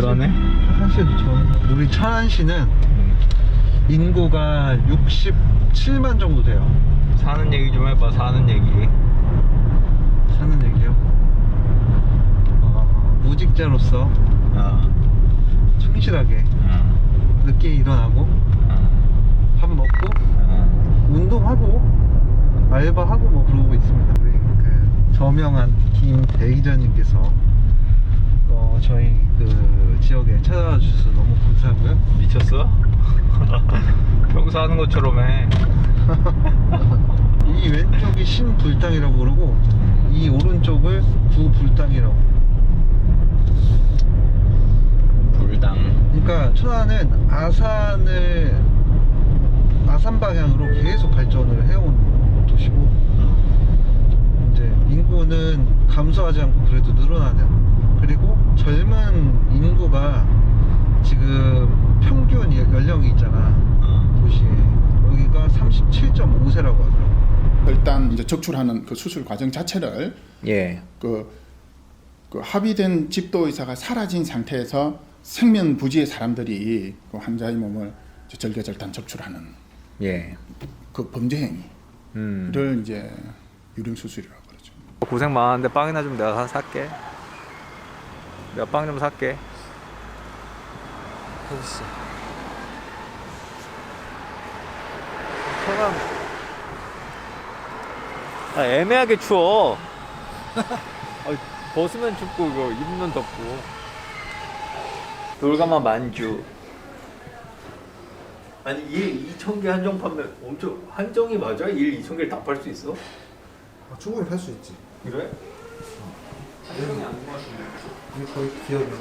15분? 아슬아슬하네. 사실 저 우리 천안시는 인구가 67만 정도 돼요. 사는 얘기 좀 해봐. 사는 얘기. 사는 얘기요. 어, 무직자로서 어. 충실하게 어. 늦게 일어나고 어. 밥 먹고 어. 운동하고 알바하고 뭐 그러고 있습니다. 우리 그 저명한 김대기자님께서 어, 저희 그 지역에 찾아와 주셔서 너무 감사하고요. 미쳤어? 평소 하는 것처럼 해. 이 왼쪽이 신불당이라고 그러고 이 오른쪽을 구불당이라고. 불당. 그러니까 천안은 아산을 아산 방향으로 계속 발전을 해온 도시고 이제 인구는 감소하지 않고 그래도 늘어나는 젊은 인구가 지금 평균 연령이 있잖아 어. 도시에 여기가 37.5세라고 하더라고 일단 이제 적출하는 그 수술 과정 자체를 예. 그, 그 합의된 집도 의사가 사라진 상태에서 생명 부지의 사람들이 그 환자의 몸을 절개절단 적출하는 예. 그 범죄 행위를 음. 이제 유령 수술이라고 그러죠. 고생 많은데 빵이나 좀 내가 사서 살게. 내가 빵좀 살게. 됐어 사람. 아 애매하게 추워. 아, 벗으면 춥고 이거 입으면 덥고. 돌가마 만주. 아니 일 2천 개 한정 판매 엄청 한정이 맞아? 일 2천 개를 다 팔 수 있어? 충분히 할수 있지 그래? 한정이 아닌 것 같은데. 이게 거의 기업이야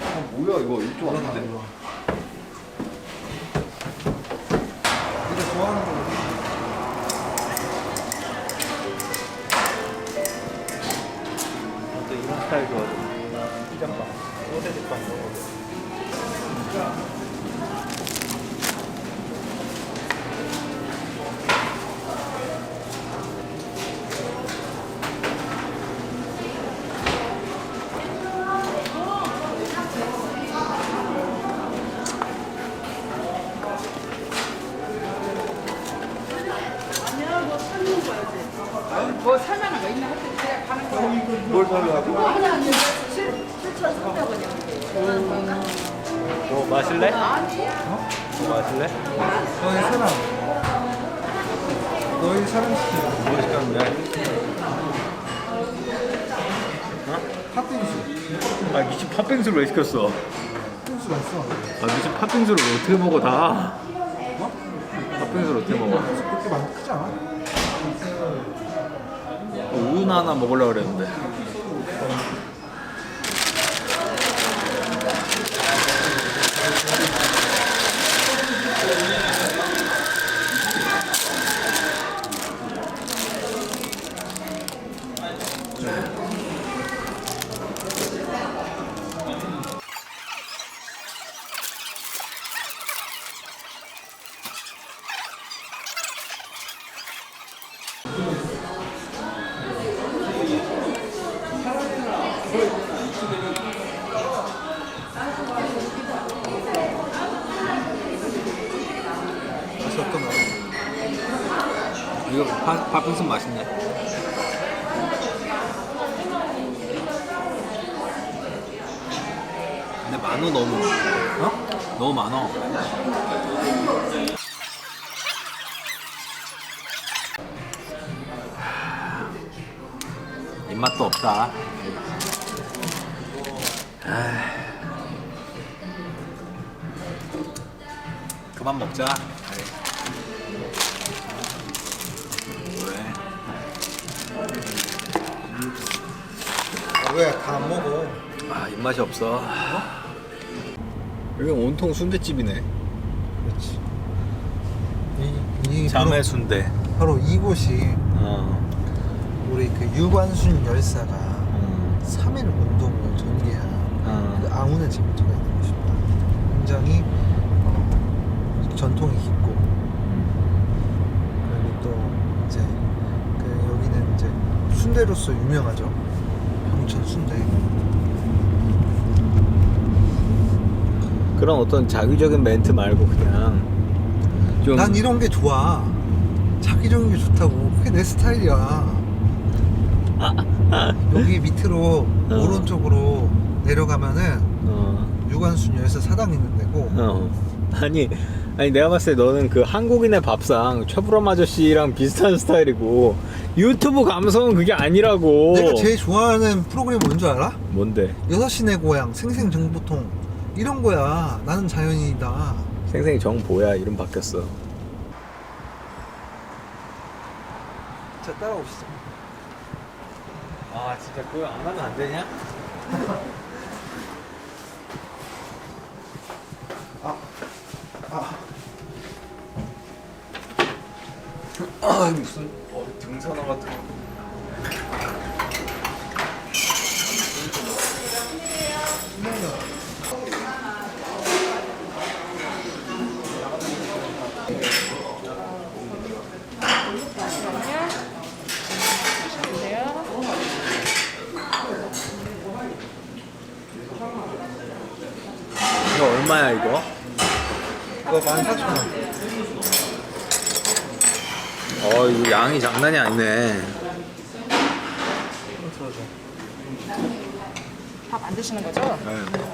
아 뭐야 이거. 일조 안 돼. 네가 좋아하는 거 뭘 살라고? 하나 이제 7,300원이야. 뭐 마실래? 뭐 마실래? 너희 사람 너희 사람 시키는 뭐 시켰는데? 팥빙수 아 미친 팥빙수를 왜 시켰어? 팥빙수가 있어 아 미친 팥빙수를 어떻게 먹어 다? 팥빙수를 어떻게 먹어? 그렇게 많이 크지 않아? 우유나 하나 먹으려고 그랬는데 팥, 팥빙수 맛있네 근데 만원 너무 어? 너무 많어 입맛도 없다 아. 그만 먹자 왜 다 안 먹어? 아 입맛이 없어 여기 온통 순대집이네 그렇지 이, 이 자매 순대 바로, 바로 이곳이 어. 우리 그 유관순 열사가 음. 3일 운동을 전개한 어. 그 아우네 집터가 있는 곳입니다. 굉장히 어, 전통이 깊고 그리고 또 이제 그 여기는 이제 순대로서 유명하죠. 순대. 그런 어떤 자기적인 멘트 말고 그냥 좀 난 이런 게 좋아. 자기적인 게 좋다고. 그게 내 스타일이야. 여기 밑으로 어. 오른쪽으로 내려가면은 어, 유관순여에서 사당 있는 데고 어. 아니 아니 내가 봤을 때 너는 그 한국인의 밥상 최불엄 아저씨랑 비슷한 스타일이고 유튜브 감성은 그게 아니라고. 내가 제일 좋아하는 프로그램이 뭔줄 알아? 뭔데? 6시 내 고향 생생정보통. 이런 거야. 나는 자연인이다. 생생히 정보야. 이름 바뀌었어. 자 따라오시죠 아 진짜 그거 안 하면 안 되냐? 아 무슨 어디 등산화 같은 거 이거 얼마야 이거? 그거 14,000원 어 이거 양이 장난이 아니네 다 만드시는 거죠? 네.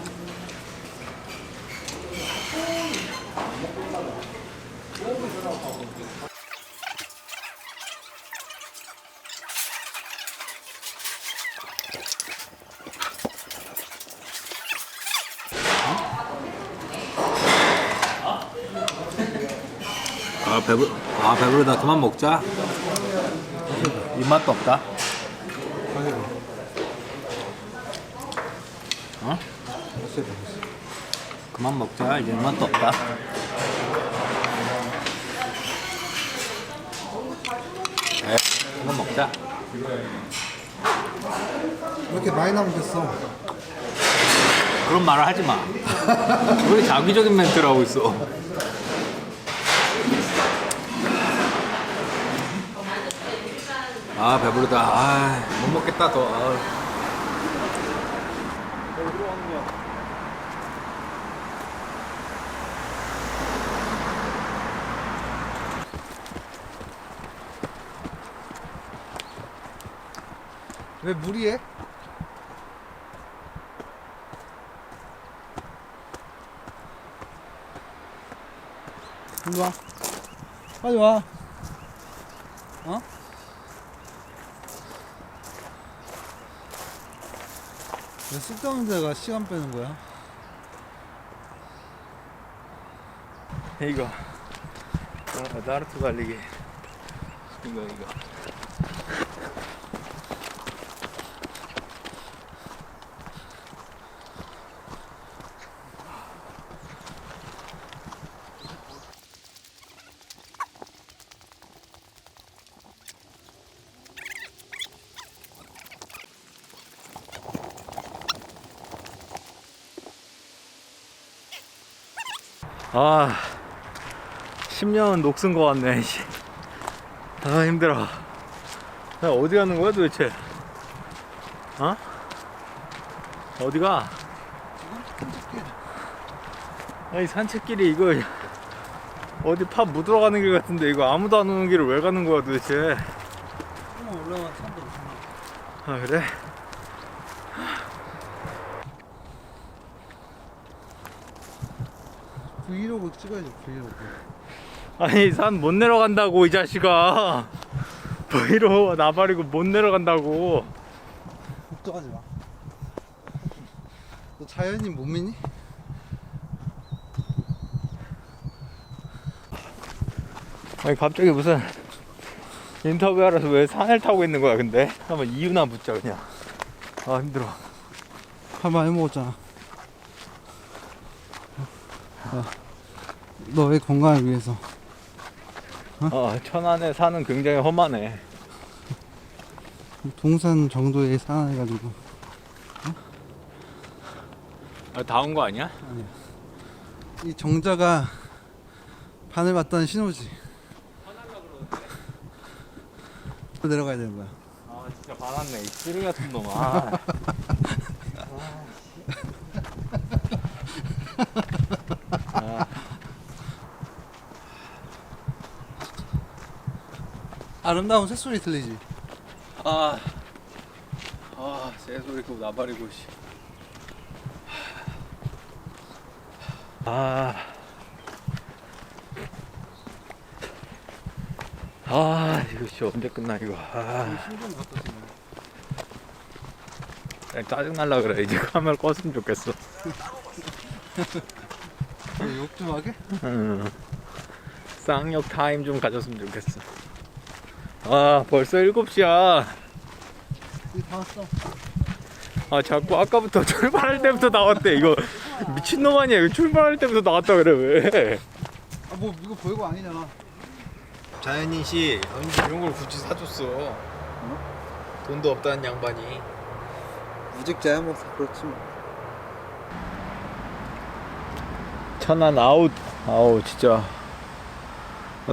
아 배불 아 배부르다. 그만 먹자. 입맛도 없다. 어? 그만 먹자. 이제 입맛도 없다. 에 그만 먹자. 왜 이렇게 많이 남겼어? 그런 말을 하지 마. 왜 자기적인 멘트를 하고 있어? 아 배부르다. 아 못 먹겠다 더. 아. 왜 무리해? 일로 와 빨리 와 쓸데없는 데가 시간 빼는 거야? 이거 아, 나루토 달리기 이거 이거. 아 10년은 녹슨 거 같네 씨. 아 힘들어 야 어디 가는 거야 도대체 어? 어디가? 아니 산책길이 이거 어디 파 묻으러 가는 길 같은데 이거 아무도 안 오는 길을 왜 가는 거야 도대체 산도 아 그래? 브이로그 찍어야지 브이로그. 아니 산 못 내려간다고 이 자식아. 브이로 나발이고 못 내려간다고. 걱정하지 마. 너 자연인 못 믿니? 아니 갑자기 무슨 인터뷰하러서 왜 산을 타고 있는 거야 근데? 한번 이유나 묻자 그냥. 아 힘들어. 밥 많이 먹었잖아. 너의 건강을 위해서. 아 천안에 사는 굉장히 험하네 동산 정도에 산해가지고 아, 다온 거 아니야? 이 정자가 바늘 맞다는 신호지. 또 내려가야 되는 거야. 아 진짜 화났네 이 쓰레기 같은 놈 아. 아름다운 새소리 들리지? 아, 아, 새소리고 나발이고 씨. 아, 아, 이거 씨 언제 끝나 이거. 아, 신경 갖다 주네 그냥 짜증 날라 그래. 이제 카메라 껐으면 좋겠어. 욕좀 하게? 응. 쌍욕 타임 좀 가졌으면 좋겠어. 아, 벌써 7시야. 이다 왔어. 아 자꾸 아까부터 출발할 때부터 나왔대. 이거 미친놈 아니야? 이거 출발할 때부터 나왔다 그래 왜? 아뭐 이거 별거 아니잖아. 자연인 씨 언제 이런 걸 굳이 사줬어. 돈도 없다는 양반이. 무직자야 뭐다 그렇지 뭐. 천안 아웃. 아우 진짜. 아,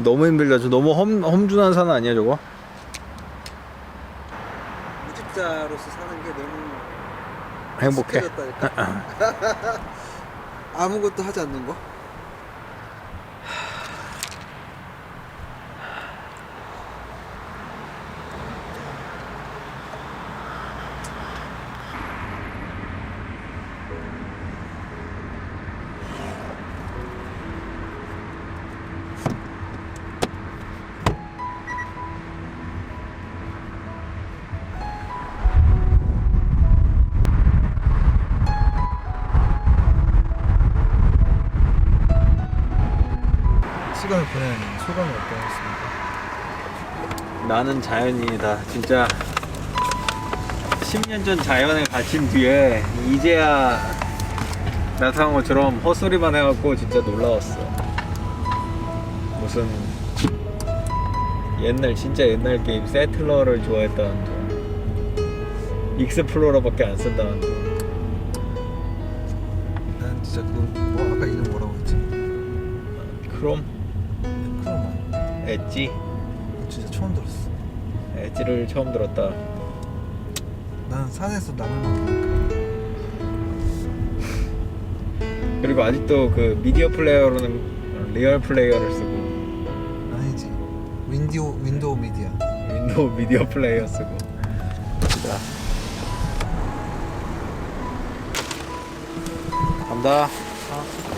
너무 힘들다 저 너무 험, 험준한 산 아니야 저거? 무직자로서 사는 게 너무 행복해 익숙해졌다니까. 아무것도 하지 않는 거? 소감이 어떠셨습니까? 나는 자연인이다. 진짜 10년 전 자연에 갇힌 뒤에 이제야 나타난 것처럼 헛소리만 해갖고 진짜 놀라웠어. 무슨 옛날 진짜 옛날 게임 세틀러를 좋아했다는 둥 익스플로러밖에 안 쓴다는 둥 난 진짜 그거 뭐 아까 이름 뭐라고 했지? 크롬 엣지? 진짜 처음 들었어. 엣지를 처음 들었다. 난 산에서 나물 먹으니까 그리고 아직도 그 미디어 플레이어로는 리얼 플레이어를 쓰고. 아니지. 윈도우 윈도우 미디어. 윈도우 미디어 플레이어 쓰고. 자 간다. 자